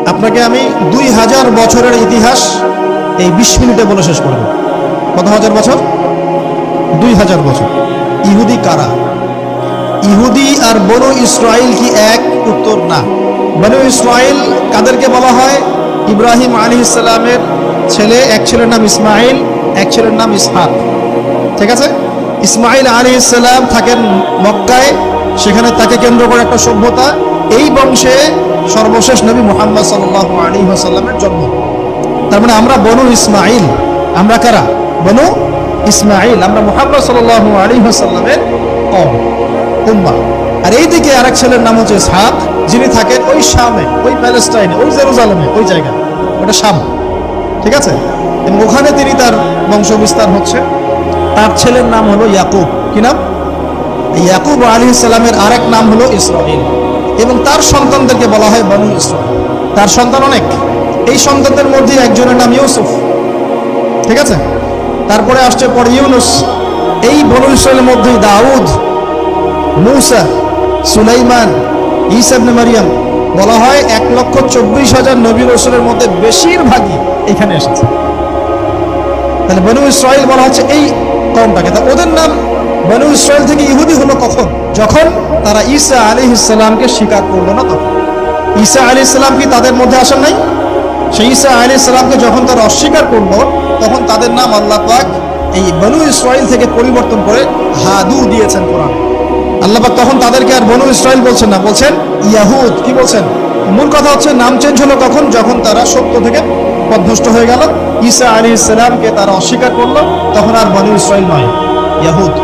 আপনাকে আমি দুই হাজার বছরের ইতিহাস এই বিশ মিনিটে বলে শেষ করব। কত হাজার বছর? দুই হাজার বছর। ইহুদি কারা? ইহুদি আর বনু ইসরায়েল কি এক? উত্তর না। বনু ইসরায়েল কাদেরকে বলা হয়? ইব্রাহিম আলী ইসলামের ছেলে, এক ছেলের নাম ইসমাইল, এক ছেলের নাম ইসহাক। ঠিক আছে? ইসমাইল আলী ইসলাম থাকেন মক্কায়। সেখানে তাকে কেন্দ্র করে একটা সভ্যতা। এই বংশে সর্বশেষ নবী মোহাম্মদ সাল আলী আসাল্লামের জন্ম। তার মানে আমরা বনু ইসমাইল আমরা কারা? বনু ইসমাইল আমরা মোহাম্মদ সাল আলী আসাল্লামের কম, উম্মা। আর এইদিকে আরেক ছেলের নাম হচ্ছে ইসহাক। যিনি থাকেন ওই শামে, ওই প্যালেস্টাইনে, ওই জেরুজালেমে, ওই জায়গায়। ওটা শাম। ঠিক আছে? এবং ওখানে তিনি তার বংশ বিস্তার হচ্ছে। তার ছেলের নাম হলো ইয়াকুব। কি নাম? ইয়াকুব আলী ইসলামের আরেক নাম হলো ইসরাইল এবং তার সন্তানদেরকে বলা হয় বনু ইসরাইল তার সন্তান অনেক। এই সন্তানদের মধ্যে একজনের নাম ইউসুফ। ঠিক আছে? তারপরে আসছে পর ইউনুস। এই বনু ইসরায়েলের মধ্যেই দাউদ, মুসা, সুলাইমান ইসাবনে মারিয়াম বলা হয় এক লক্ষ চব্বিশ হাজার নবী রসুলের মধ্যে বেশিরভাগই এখানে এসেছে। তাহলে বনু ইসরায়েল বলা হচ্ছে এই কমটাকে তা ওদের নাম বনু ইসরায়েল থেকে ইহুদি হলো কখন? যখন তারা ঈসা আলী ইসলামকে স্বীকার করল না তখন। ঈসা আলী ইসলাম কি তাদের মধ্যে আসেন নাই? সেই ঈসা আলী ইসলামকে যখন তারা অস্বীকার করল, তখন তাদের নাম আল্লাহ পাক এই বনু ইসরায়েল থেকে পরিবর্তন করে হাদু দিয়েছেন কোরআন। আল্লাহ পাক তখন তাদেরকে আর বনু ইসরায়েল বলছেন না, বলছেন ইয়াহুদ। কি বলছেন? মূল কথা হচ্ছে নাম চেঞ্জ হলো কখন যখন তারা সত্য থেকে পদভ্রষ্ট হয়ে গেল। ঈসা আলী ইসলামকে তারা অস্বীকার করল, তখন আর বনু ইসরায়েল নয়, ইয়াহুদ।